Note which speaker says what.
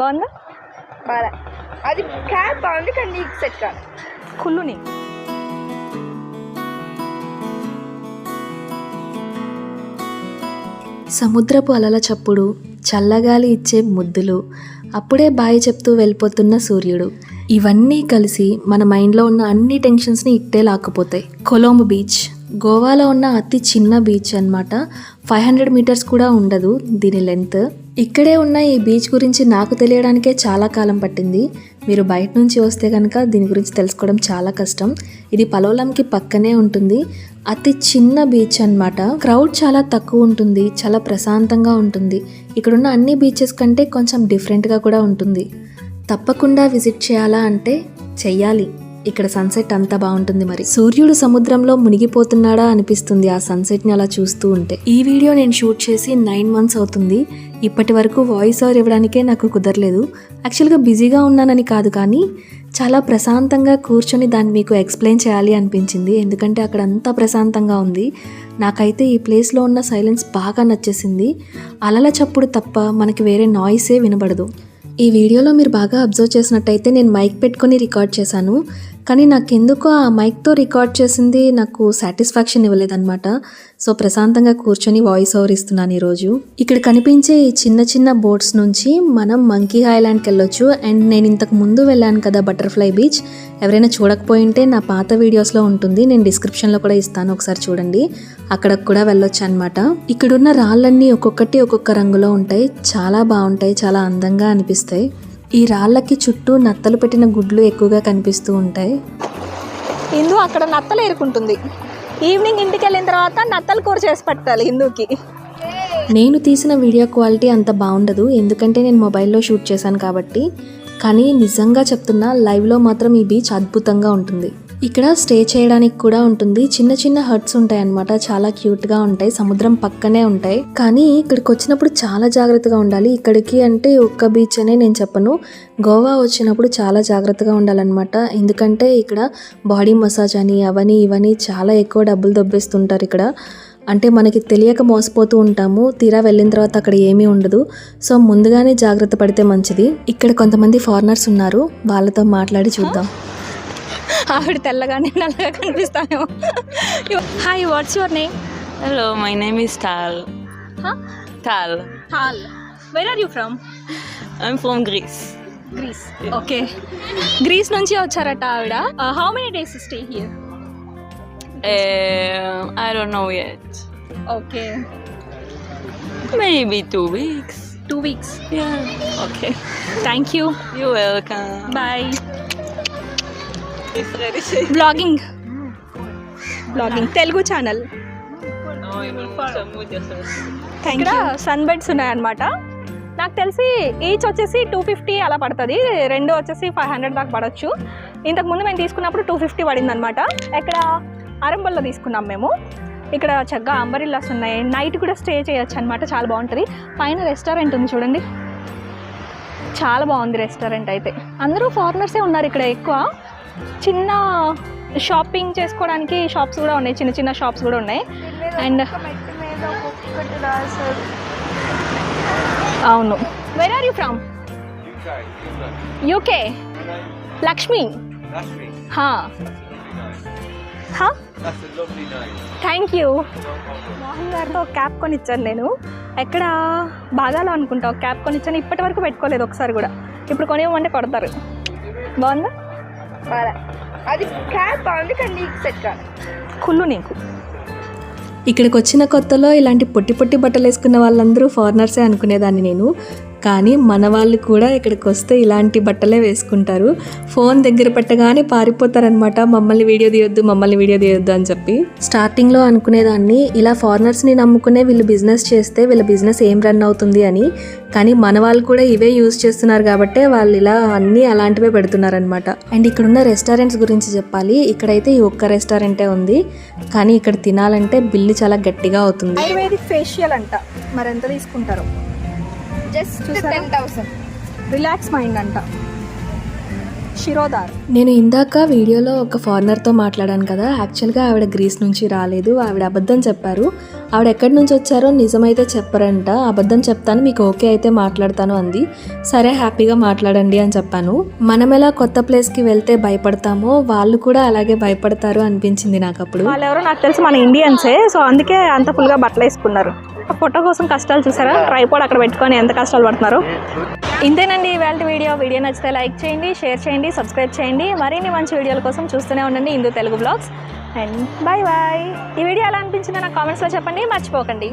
Speaker 1: బాగుందా బాగా అది క్యాప్ బాగుంది కానీ నీకు సెట్ కాదు కుల్లు నీ
Speaker 2: సముద్రపు అలల చప్పుడు చల్లగాలి ఇచ్చే ముద్దులు అప్పుడే బాయి చెప్తూ వెళ్ళిపోతున్న సూర్యుడు ఇవన్నీ కలిసి మన మైండ్లో ఉన్న అన్ని టెన్షన్స్ని ఇట్టే లాక్కుపోతాయి కొలంబ్ బీచ్ గోవాలో ఉన్న అతి చిన్న బీచ్ అనమాట ఫైవ్ హండ్రెడ్ మీటర్స్ కూడా ఉండదు దీని లెంత్ ఇక్కడే ఉన్న ఈ బీచ్ గురించి నాకు తెలియడానికే చాలా కాలం పట్టింది మీరు బయట నుంచి వస్తే కనుక దీని గురించి తెలుసుకోవడం చాలా కష్టం ఇది పలోలంకి పక్కనే ఉంటుంది అతి చిన్న బీచ్ అనమాట క్రౌడ్ చాలా తక్కువ ఉంటుంది చాలా ప్రశాంతంగా ఉంటుంది ఇక్కడున్న అన్ని బీచెస్ కంటే కొంచెం డిఫరెంట్గా కూడా ఉంటుంది తప్పకుండా విజిట్ చేయాలా అంటే చెయ్యాలి ఇక్కడ సన్సెట్ అంతా బాగుంటుంది మరి సూర్యుడు సముద్రంలో మునిగిపోతున్నాడా అనిపిస్తుంది ఆ సన్సెట్ని అలా చూస్తూ ఉంటే ఈ వీడియో నేను షూట్ చేసి నైన్ మంత్స్ అవుతుంది ఇప్పటి వరకు వాయిస్ ఓవర్ ఇవ్వడానికే నాకు కుదరలేదు యాక్చువల్గా బిజీగా ఉన్నానని కాదు కానీ చాలా ప్రశాంతంగా కూర్చొని దాన్ని మీకు ఎక్స్ప్లెయిన్ చేయాలి అనిపించింది ఎందుకంటే అక్కడ అంతా ప్రశాంతంగా ఉంది నాకైతే ఈ ప్లేస్లో ఉన్న సైలెన్స్ బాగా నచ్చేసింది అలల చప్పుడు తప్ప మనకి వేరే నాయిసే వినబడదు ఈ వీడియోలో మీరు బాగా అబ్జర్వ్ చేసినట్టయితే నేను మైక్ పెట్టుకొని రికార్డ్ చేశాను కానీ నాకెందుకో ఆ మైక్తో రికార్డ్ చేసింది నాకు సాటిస్ఫాక్షన్ ఇవ్వలేదన్నమాట సో ప్రశాంతంగా కూర్చొని వాయిస్ ఓవర్ ఇస్తున్నాను ఈరోజు ఇక్కడ కనిపించే ఈ చిన్న చిన్న బోట్స్ నుంచి మనం మంకీ ఐలాండ్కి వెళ్ళొచ్చు అండ్ నేను ఇంతకు ముందు వెళ్ళాను కదా బటర్ఫ్లై బీచ్ ఎవరైనా చూడకపోయి ఉంటే నా పాత వీడియోస్లో ఉంటుంది నేను డిస్క్రిప్షన్లో కూడా ఇస్తాను ఒకసారి చూడండి అక్కడకు కూడా వెళ్ళొచ్చు అనమాట ఇక్కడున్న రాళ్ళన్నీ ఒక్కొక్కటి ఒక్కొక్క రంగులో ఉంటాయి చాలా బాగుంటాయి చాలా అందంగా అనిపిస్తాయి ఈ రాళ్ళకి చుట్టూ నత్తలు పెట్టిన గుడ్లు ఎక్కువగా కనిపిస్తూ ఉంటాయి
Speaker 1: ఇందు అక్కడ నత్తలు ఏరుకుంటుంది ఈవినింగ్ ఇంటికి వెళ్ళిన తర్వాత నత్తలు కూర చేసి పెట్టాలి ఇందుకి
Speaker 2: నేను తీసిన వీడియో క్వాలిటీ అంత బాగుండదు ఎందుకంటే నేను మొబైల్లో షూట్ చేశాను కాబట్టి కానీ నిజంగా చెప్తున్నా లైవ్లో మాత్రం ఈ బీచ్ అద్భుతంగా ఉంటుంది ఇక్కడ స్టే చేయడానికి కూడా ఉంటుంది చిన్న చిన్న హట్స్ ఉంటాయి అనమాట చాలా క్యూట్ గా ఉంటాయి సముద్రం పక్కనే ఉంటాయి కానీ ఇక్కడికి వచ్చినప్పుడు చాలా జాగ్రత్తగా ఉండాలి ఇక్కడికి అంటే ఒక్క బీచ్ అనే నేను చెప్పను గోవా వచ్చినప్పుడు చాలా జాగ్రత్తగా ఉండాలన్నమాట ఎందుకంటే ఇక్కడ బాడీ మసాజ్ అని అవని ఇవని చాలా ఎక్కువ డబ్బులు దొబ్బేస్తుంటారు ఇక్కడ అంటే మనకి తెలియక మోసపోతూ ఉంటాము తీరా వెళ్ళిన తర్వాత అక్కడ ఏమీ ఉండదు సో ముందుగానే జాగ్రత్త పడితే మంచిది ఇక్కడ కొంతమంది ఫారినర్స్ ఉన్నారు వాళ్ళతో మాట్లాడి చూద్దాం
Speaker 1: ఆవిడ తెల్లగానే నల్లగా కనిపిస్తామేమో hi what's your name
Speaker 3: hello my name is టాల్ టాల్
Speaker 1: టాల్ where are you from
Speaker 3: I'm from Greece
Speaker 1: Greece okay Greece నుంచి వచ్చారట ఆవిడ how many days stay here
Speaker 3: I don't know yet. Okay Maybe two weeks. Two weeks. Yeah.
Speaker 1: Okay. Thank you.
Speaker 3: You're welcome.
Speaker 1: Bye. Blogging blogging Telugu channel ఇక్కడ sun beds ఉన్నాయన్నమాట నాకు తెలిసి each వచ్చేసి two fifty అలా పడుతుంది రెండు వచ్చేసి ఫైవ్ హండ్రెడ్ దాకా పడవచ్చు ఇంతకుముందు మేము తీసుకున్నప్పుడు టూ ఫిఫ్టీ పడింది అనమాట ఇక్కడ అరంబల్లో తీసుకున్నాం మేము ఇక్కడ చక్కగా అంబరిల్లాస్ ఉన్నాయి నైట్ కూడా స్టే చేయొచ్చు అనమాట చాలా బాగుంటుంది పైన రెస్టారెంట్ ఉంది చూడండి చాలా బాగుంది రెస్టారెంట్ అయితే అందరూ ఫారినర్సే ఉన్నారు ఇక్కడ ఎక్కువ చిన్న షాపింగ్ చేసుకోవడానికి షాప్స్ కూడా ఉన్నాయి చిన్న చిన్న షాప్స్ కూడా ఉన్నాయి అండ్ అవును where are you from UK Lakshmi thank you Mohan గారితో ఒక క్యాప్ కొనిచ్చాను నేను ఎక్కడ బాగాలో అనుకుంటా క్యాబ్ క్యాప్ కొనిచ్చాను ఇప్పటి వరకు పెట్టుకోలేదు ఒకసారి కూడా ఇప్పుడు కొనివ్వమంటే కొడతారు బాగుందా అది క్యాప్ బాగుంది నీకు కుళ్ళు నీకు
Speaker 2: ఇక్కడికి వచ్చిన కొత్తలో ఇలాంటి పొట్టి పొట్టి బట్టలు వేసుకున్న వాళ్ళందరూ ఫారినర్సే అనుకునేదాన్ని నేను కానీ మన వాళ్ళు కూడా ఇక్కడికి వస్తే ఇలాంటి బట్టలే వేసుకుంటారు ఫోన్ దగ్గర పెట్టగానే పారిపోతారనమాట మమ్మల్ని వీడియో తీయొద్దు మమ్మల్ని వీడియో తీయొద్దు అని చెప్పి స్టార్టింగ్లో అనుకునేదాన్ని ఇలా ఫారినర్స్ని నమ్ముకునే వీళ్ళు బిజినెస్ చేస్తే వీళ్ళ బిజినెస్ ఏం రన్ అవుతుంది అని కానీ మన వాళ్ళు కూడా ఇవే యూజ్ చేస్తున్నారు కాబట్టి వాళ్ళు ఇలా అన్నీ అలాంటివే పెడుతున్నారనమాట అండ్ ఇక్కడున్న రెస్టారెంట్స్ గురించి చెప్పాలి ఇక్కడైతే ఈ ఒక్క రెస్టారెంటే ఉంది కానీ ఇక్కడ తినాలంటే బిల్లు చాలా గట్టిగా అవుతుంది
Speaker 1: ఫేషియల్ అంట మరెంత తీసుకుంటారు just ten thousand relax mind అంట శిరోదార్
Speaker 2: నేను ఇందాక వీడియోలో ఒక ఫారినర్తో మాట్లాడాను కదా యాక్చువల్గా ఆవిడ గ్రీస్ నుంచి రాలేదు ఆవిడ అబద్ధం చెప్పారు ఆవిడ ఎక్కడి నుంచి వచ్చారో నిజమైతే చెప్పరంట అబద్ధం చెప్తాను మీకు ఓకే అయితే మాట్లాడతాను అంది సరే హ్యాపీగా మాట్లాడండి అని చెప్పాను మనం ఎలా కొత్త ప్లేస్కి వెళ్తే భయపడతామో వాళ్ళు కూడా అలాగే భయపడతారు అనిపించింది నాకు అప్పుడు
Speaker 1: వాళ్ళెవరో నాకు తెలిసి మన ఇండియన్సే సో అందుకే అంత ఫుల్గా బట్టలు వేసుకున్నారు ఫోటో కోసం కష్టాలు చూసారా ట్రైపోడ్ అక్కడ పెట్టుకొని ఎంత కష్టాలు పడుతున్నారు ఇంతేనండి ఇవాళ వీడియో వీడియో నచ్చితే లైక్ చేయండి షేర్ చేయండి సబ్స్క్రైబ్ చేయండి మరిన్ని మంచి వీడియోల కోసం చూస్తూనే ఉండండి Hindu Telugu blogs and bye bye ఈ వీడియో ఎలా అనిపించిందో నాకు కామెంట్స్లో చెప్పండి మర్చిపోకండి